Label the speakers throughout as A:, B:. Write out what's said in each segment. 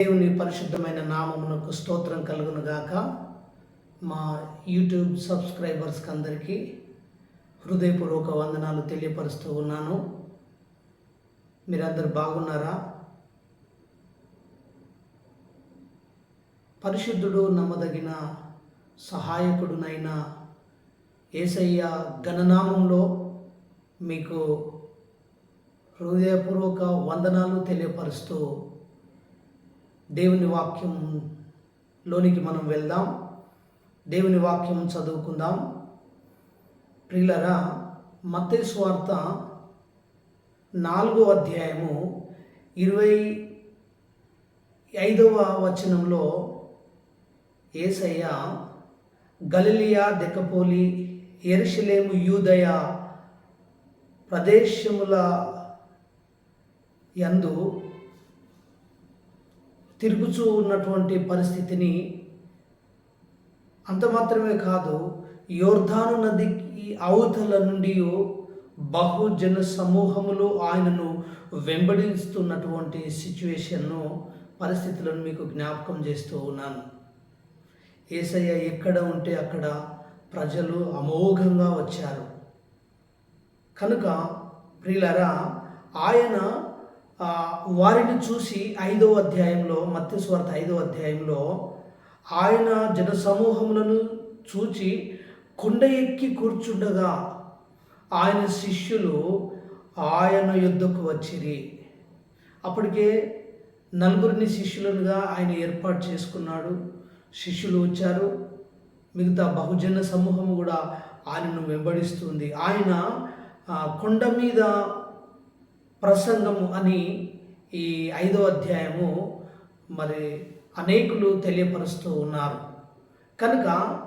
A: దేవుని పరిశుద్ధమైన నామమునకు స్తోత్రం కలుగును గాక మా యూట్యూబ్ సబ్స్క్రైబర్స్కి అందరికీ హృదయపూర్వక వందనాలు తెలియపరుస్తూ ఉన్నాను. మీరందరూ బాగున్నారా? పరిశుద్ధుడు నమ్మదగిన సహాయకుడునైన ఏసయ్య గణనామంలో మీకు హృదయపూర్వక వందనాలు తెలియపరుస్తూ దేవుని వాక్యం లోనికి మనం వెళ్దాం. దేవుని వాక్యం చదువుకుందాం. ప్రియులరా మత్తయి స్వార్త నాలుగో అధ్యాయము ఇరవై ఐదవ వచనంలో ఏసయ్య గలిలియా దెకపోలి ఎరుషలేము యూదయ ప్రదేశముల యందు తిరుగుచూ ఉన్నటువంటి పరిస్థితిని అంత మాత్రమే కాదు యోర్ధాను నదికి అవతల నుండి బహుజన సమూహములు ఆయనను వెంబడిస్తున్నటువంటి సిచ్యువేషన్ను పరిస్థితులను మీకు జ్ఞాపకం చేస్తూ ఉన్నాను. ఏసయ్య ఎక్కడ ఉంటే అక్కడ ప్రజలు అమోఘంగా వచ్చారు. కనుక ప్రియులరా ఆయన వారిని చూసి ఐదో అధ్యాయంలో మత్స్వార్త ఐదో అధ్యాయంలో ఆయన జన సమూహములను చూచి కొండ ఎక్కి కూర్చుండగా ఆయన శిష్యులు ఆయన యుద్ధకు వచ్చిరి. అప్పటికే నలుగురిని శిష్యులనుగా ఆయన ఏర్పాటు చేసుకున్నాడు. శిష్యులు వచ్చారు. మిగతా బహుజన సమూహము కూడా ఆయనను వెంబడిస్తుంది. ఆయన కొండ మీద ప్రసంగము అని ఈ ఐదో అధ్యాయము మరి అనేకులు తెలియపరుస్తూ ఉన్నారు. కనుక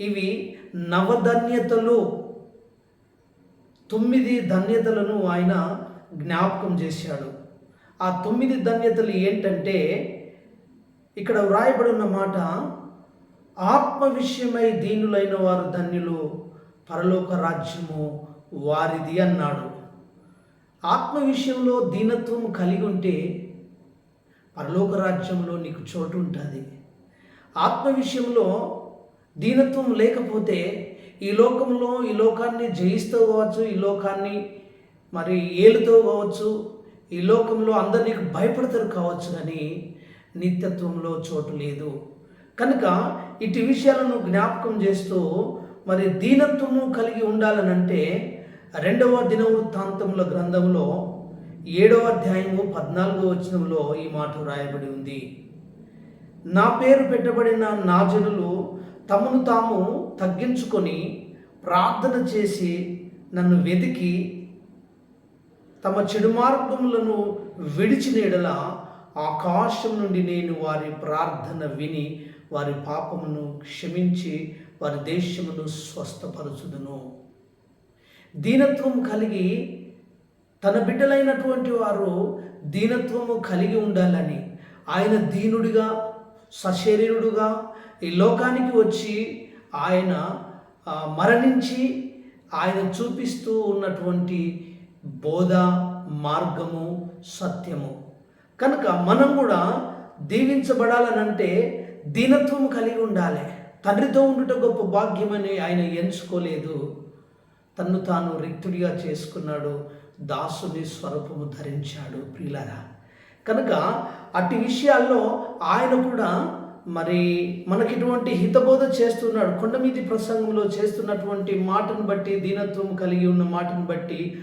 A: ఇవి నవధన్యతలు తొమ్మిది ధన్యతలను ఆయన జ్ఞాపకం చేశాడు. ఆ తొమ్మిది ధన్యతలు ఏంటంటే ఇక్కడ వ్రాయబడిన మాట ఆత్మ విషయమై దీనులైన వారు ధన్యులు పరలోక రాజ్యము వారిది అన్నాడు. ఆత్మ విషయంలో దీనత్వం కలిగి ఉంటే పరలోక రాజ్యంలో నీకు చోటు ఉంటుంది. ఆత్మ విషయంలో దీనత్వం లేకపోతే ఈ లోకంలో ఈ లోకాన్ని జయిస్తూ కావచ్చు ఈ లోకాన్ని మరి ఏలుతూ కావచ్చు ఈ లోకంలో అందరు నీకు భయపడతారు కావచ్చు కానీ నిత్యత్వంలో చోటు లేదు. కనుక ఇటు విషయాలను జ్ఞాపకం చేస్తూ మరి దీనత్వము కలిగి ఉండాలనంటే రెండవ దినవృత్తాంతముల గ్రంథంలో ఏడవ అధ్యాయము పద్నాలుగో వచనంలో ఈ మాట రాయబడి ఉంది. నా పేరు పెట్టబడిన నా జనులు తమను తాము తగ్గించుకొని ప్రార్థన చేసి నన్ను వెతికి తమ చెడు మార్గములను విడిచిన ఎడల ఆకాశం నుండి నేను వారి ప్రార్థన విని వారి పాపమును క్షమించి వారి దేశమును స్వస్థపరచుదును. దీనత్వం కలిగి తన బిడ్డలైనటువంటి వారు దీనత్వము కలిగి ఉండాలని ఆయన దీనుడిగా సశరీరుడుగా ఈ లోకానికి వచ్చి ఆయన మరణించి ఆయన చూపిస్తూ ఉన్నటువంటి బోధ మార్గము సత్యము. కనుక మనం కూడా దీవించబడాలనంటే దీనత్వం కలిగి ఉండాలి. తండ్రితో ఉండుట గొప్ప భాగ్యమని ఆయన ఎంచుకోలేదు. తన్ను తాను రిక్తుడిగా చేసుకున్నాడు దాసుని స్వరూపము ధరించాడు ప్రియులరా. కనుక అట్టి విషయాల్లో ఆయన కూడా మరి మనకి ఇటువంటి హితబోధ చేస్తున్నాడు. కొండమీది ప్రసంగంలో చేస్తున్నటువంటి మాటను బట్టి దీనత్వం కలిగి ఉన్న మాటను బట్టి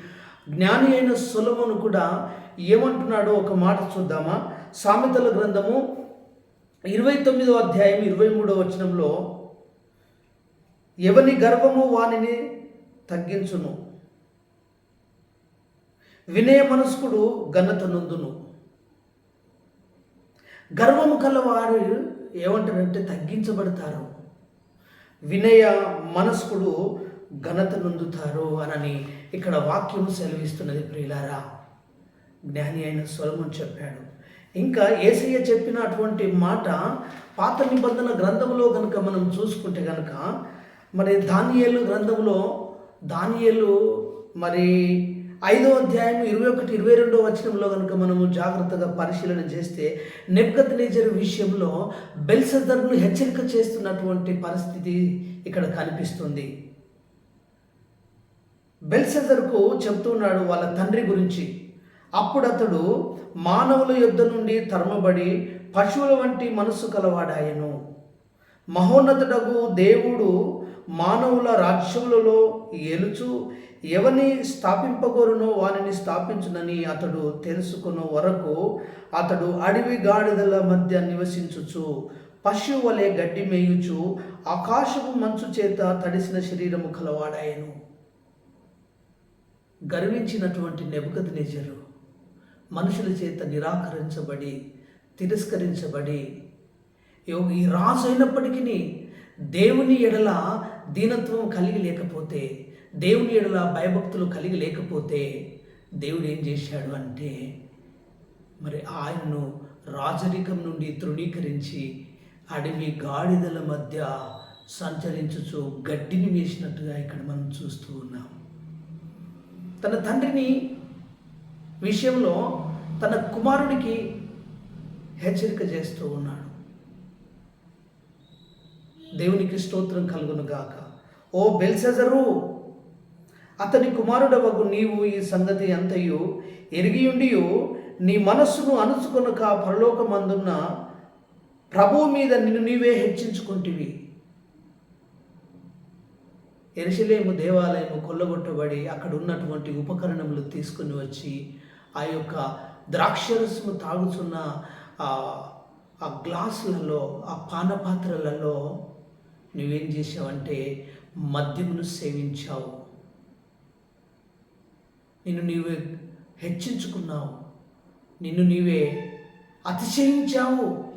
A: జ్ఞాని అయిన సులభను కూడా ఏమంటున్నాడో ఒక మాట చూద్దామా? సామెతల గ్రంథము ఇరవై తొమ్మిదో అధ్యాయం ఇరవై మూడో వచనంలో ఎవని గర్వము వానిని తగ్గించును. వినయ మనస్కుడు ఘనత నందును. గర్వము కలవారు ఏమంటారంటే తగ్గించబడతారు. వినయ మనస్కుడు ఘనత నొందుతారు అనని ఇక్కడ వాక్యం సెలవిస్తున్నది ప్రియులారా. జ్ఞాని అయిన స్వరమని చెప్పాడు. ఇంకా ఏసయ్య చెప్పినటువంటి మాట పాత నిబంధన గ్రంథంలో కనుక మనం చూసుకుంటే కనుక మరి ధాన్యాలు గ్రంథంలో దానియలు మరి ఐదో అధ్యాయం ఇరవై ఒకటి ఇరవై రెండో వచనంలో కనుక మనము జాగ్రత్తగా పరిశీలన చేస్తే నెప్కత్ నేజర్ విషయంలో బెల్సదర్ను హెచ్చరిక చేస్తున్నటువంటి పరిస్థితి ఇక్కడ కనిపిస్తుంది. బెల్సెజర్కు చెప్తున్నాడు వాళ్ళ తండ్రి గురించి. అప్పుడు అతడు మానవుల యుద్ధ నుండి తరమబడి పశువుల వంటి మనస్సు కలవాడాయను. మహోన్నతుడగు దేవుడు మానవుల రాజ్యములలో ఏలుచు ఎవని స్థాపింపగోరునో వానిని స్థాపించునని అతడు తెలుసుకున్న వరకు అతడు అడవి గాడిదల మధ్య నివసించుచు పశువు వలె గడ్డి మేయుచు ఆకాశపు మంచు చేత తడిసిన శరీరము కలవాడాయను గర్వించినటువంటి నెబద్ నిజరు మనుషుల చేత నిరాకరించబడి తిరస్కరించబడి ఈ రాజు అయినప్పటికీ దేవుని ఎడల దీనత్వం కలిగి లేకపోతే దేవుని ఎడల భయభక్తులు కలిగి లేకపోతే దేవుడు ఏం చేశాడు అంటే మరి ఆయన్ను రాజరికం నుండి తృణీకరించి అడవి గాడిదల మధ్య సంచరించుచు గడ్డిని వేసినట్టుగా ఇక్కడ మనం చూస్తూ ఉన్నాం. తన తండ్రిని విషయంలో తన కుమారుడికి హెచ్చరిక చేస్తూ ఉన్నాడు. దేవునికి స్తోత్రం కలుగును గాక ఓ బెల్సెజరు అతని కుమారుడవగు నీవు ఈ సంగతి అంతయు ఎరిగియుండియు నీ మనస్సును అణుచుకొనక పరలోకమందున్న ప్రభువు మీద నిన్ను నీవే హెచ్చించుకుంటివి. ఎరిశలేము దేవాలయము కొల్లగొట్టబడి అక్కడ ఉన్నటువంటి ఉపకరణములు తీసుకుని వచ్చి ఆ యొక్క ద్రాక్షరసము తాగుతున్న ఆ ఆ గ్లాసులలో ఆ పానపాత్రలలో నువ్వేం చేసావంటే మద్యమును సేవించావు. నిన్ను నీవే హెచ్చించుకున్నావు. నిన్ను నీవే అతిశయించావు.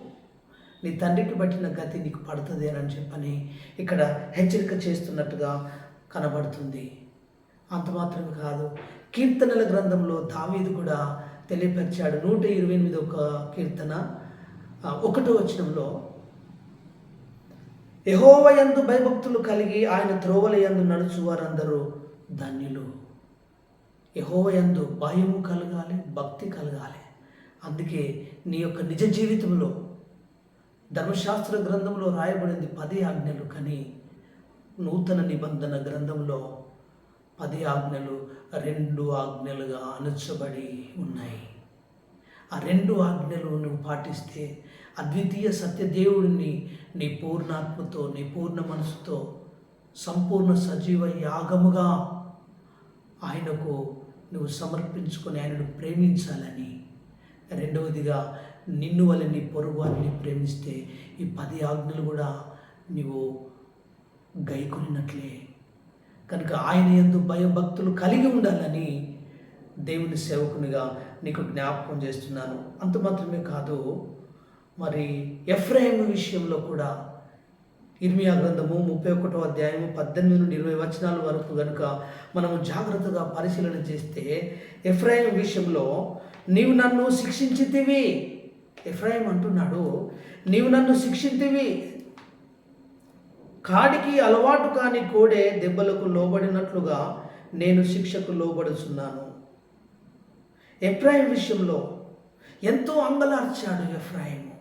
A: నీ తండ్రికి పట్టిన గతి నీకు పడుతుంది అని చెప్పని ఇక్కడ హెచ్చరిక చేస్తున్నట్టుగా కనబడుతుంది. అంత మాత్రమే కాదు కీర్తనల గ్రంథంలో దావీదు కూడా తెలియపరిచాడు. నూట ఇరవై ఎనిమిది ఒక కీర్తన ఒకటో వచనంలో యహోవయందు భయభక్తులు కలిగి ఆయన త్రోవలయందు నడుచు వారందరూ ధన్యులు. యహోవయందు భయము కలగాలి భక్తి కలగాలి. అందుకే నీ యొక్క నిజ జీవితంలో ధర్మశాస్త్ర గ్రంథంలో రాయబడింది పది ఆజ్ఞలు కానీ నూతన నిబంధన గ్రంథంలో పది ఆజ్ఞలు రెండు ఆజ్ఞలుగా అణచబడి ఉన్నాయి. ఆ రెండు ఆజ్ఞలు నువ్వు పాటిస్తే అద్వితీయ సత్యదేవుడిని నీ పూర్ణాత్మతో నీ పూర్ణ మనసుతో సంపూర్ణ సజీవ యాగముగా ఆయనకు నువ్వు సమర్పించుకొని ఆయనను ప్రేమించాలని. రెండవదిగా నిన్ను వల్ల నీ పొరుగువారిని ప్రేమిస్తే ఈ పది ఆజ్ఞలు కూడా నీవు గైకొనినట్లే. కనుక ఆయన ఎందు భయభక్తులు కలిగి ఉండాలని దేవుని సేవకునిగా నీకు జ్ఞాపకం చేస్తున్నాను. అంత మాత్రమే కాదు మరి ఎఫ్రాయిం విషయంలో కూడా ఇర్మియా గ్రంథము ముప్పై ఒకటో అధ్యాయము పద్దెనిమిది నుండి ఇరవై వచనాల వరకు కనుక మనము జాగ్రత్తగా పరిశీలన చేస్తే ఎఫ్రాయిం విషయంలో నీవు నన్ను శిక్షించితివి. ఎఫ్రాయిం అంటున్నాడు నీవు నన్ను శిక్షించితివి కాడికి అలవాటు కాని కోడే దెబ్బలకు లోబడినట్లుగా నేను శిక్షకు లోబడుచున్నాను. ఎఫ్రాయిం విషయంలో ఎంతో అంగలార్చాడు ఎఫ్రాయిము.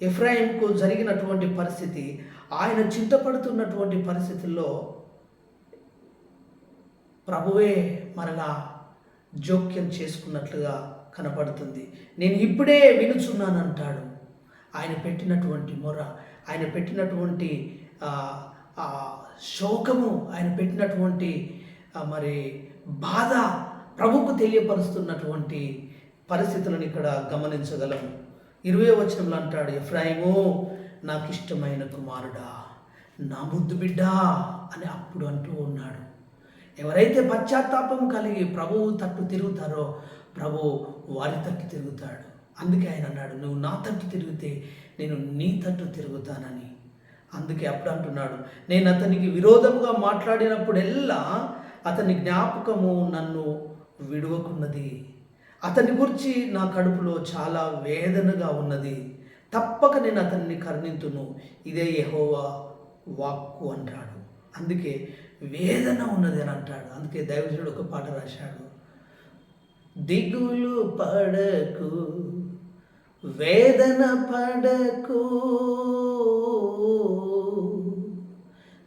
A: ఎఫ్రాయింకు జరిగినటువంటి పరిస్థితి ఆయన చింతపడుతున్నటువంటి పరిస్థితుల్లో ప్రభువే మరలా జోక్యం చేసుకున్నట్లుగా కనపడుతుంది నేను ఇప్పుడే వినుచున్నానంటాడు. ఆయన పెట్టినటువంటి మొర ఆయన పెట్టినటువంటి ఆ, శోకము ఆయన పెట్టినటువంటి మరి బాధ ప్రభుకు తెలియపరుస్తున్నటువంటి పరిస్థితులను ఇక్కడ గమనించగలము ఇరవై వచనంలో అంటాడు ఎఫ్రాయిము నాకు ఇష్టమైన కుమారుడా నా ముద్దు బిడ్డ అని అప్పుడు అంటూ ఉన్నాడు. ఎవరైతే పశ్చాత్తాపం కలిగి ప్రభువు తట్టు తిరుగుతారో ప్రభు వారి తట్టు తిరుగుతాడు. అందుకే ఆయన అన్నాడు నువ్వు నా తట్టు తిరిగితే నేను నీ తట్టు తిరుగుతానని. అందుకే అప్పుడు అంటున్నాడు నేను అతనికి విరోధముగా మాట్లాడినప్పుడెల్లా అతని జ్ఞాపకము నన్ను విడువకున్నది. అతని గురించి నా కడుపులో చాలా వేదనగా ఉన్నది. తప్పక నేను అతన్ని కరుణింతును. ఇదే యహోవా వాక్కు అంటాడు. అందుకే వేదన ఉన్నది అని అంటాడు. అందుకే దైవజుడు ఒక పాట రాశాడు. దిగులు పడకు వేదన పడకు.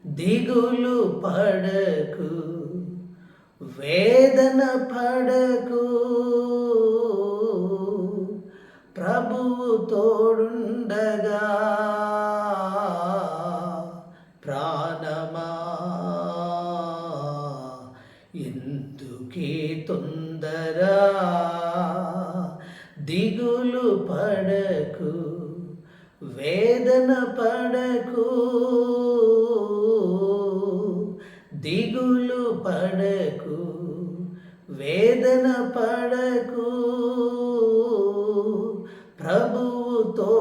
A: దిగులు పడకు వేదన పడకు. తోడుండగా ప్రాణమా ఎందుకే తొందర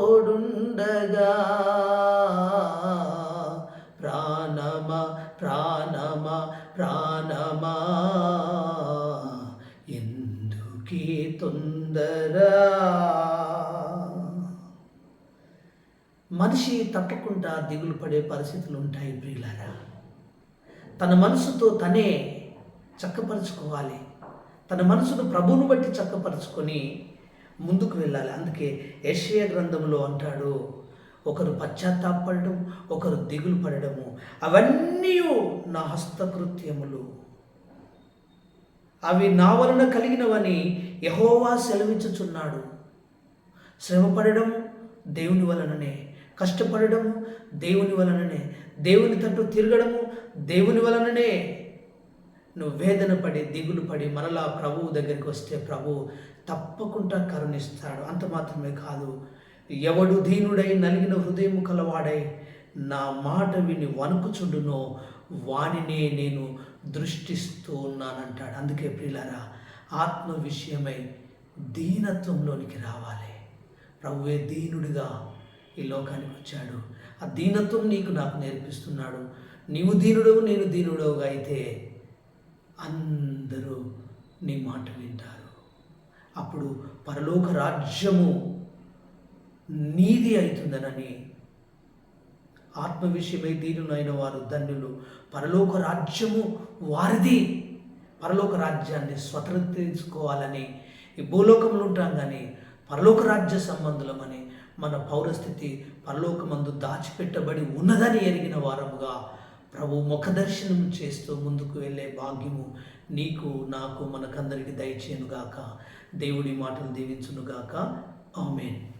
A: తోడుండగా ప్రాణమా ప్రాణమా ప్రాణమా. ఎందుకీ తొందర? మనిషి తప్పకుండా దిగులు పడే పరిస్థితులు ఉంటాయి ప్రియులారా. తన మనసుతో తనే చక్కపరుచుకోవాలి. తన మనసును ప్రభువును బట్టి చక్కపరుచుకొని ముందుకు వెళ్ళాలి. అందుకే యెషయా గ్రంథంలో అంటాడు ఒకరు పశ్చాత్తాపడడం ఒకరు దిగులు పడడము అవన్నీ నా హస్తకృత్యములు. అవి నా వలన కలిగినవని యహోవా సెలవించుచున్నాడు. శ్రమపడడం దేవుని వలననే కష్టపడడము దేవుని వలననే దేవుని తట్టు తిరగడము దేవుని వలననే. నువ్వు వేదన పడి దిగులు పడి మరలా ప్రభువు దగ్గరికి వస్తే ప్రభు తప్పకుండా కరుణిస్తాడు. అంత మాత్రమే కాదు ఎవడు దీనుడై నలిగిన హృదయం కలవాడై నా మాట విని వణుకుచుండునో వానినే నేను దృష్టిస్తూ ఉన్నానంటాడు. అందుకే ప్రియులారా ఆత్మ విషయమై దీనత్వంలోనికి రావాలి. ప్రభువే దీనుడిగా ఈ లోకానికి వచ్చాడు. ఆ దీనత్వం నీకు నాకు నేర్పిస్తున్నాడు. నీవు దీనుడవు నేను దీనుడవుగా అయితే అందరూ నీ మాట వింటారు. అప్పుడు పరలోక రాజ్యము నీది అవుతుందనని ఆత్మ విషయమై దీనులైన వారు ధన్యులు. పరలోక రాజ్యము వారిది. పరలోక రాజ్యాన్ని స్వతంత్రించుకోవాలని ఈ భూలోకంలో ఉంటాం కానీ పరలోక రాజ్య సంబంధులమని మన పౌరస్థితి పరలోకమందు దాచిపెట్టబడి ఉన్నదని ఎరిగిన వారముగా ప్రభు ముఖ దర్శనం చేస్తూ ముందుకు వెళ్ళే భాగ్యము నీకు నాకు మనకందరికి దయచేయనుగాక. దేవుడి మాటలు దీవించునుగాక. ఆమెన్.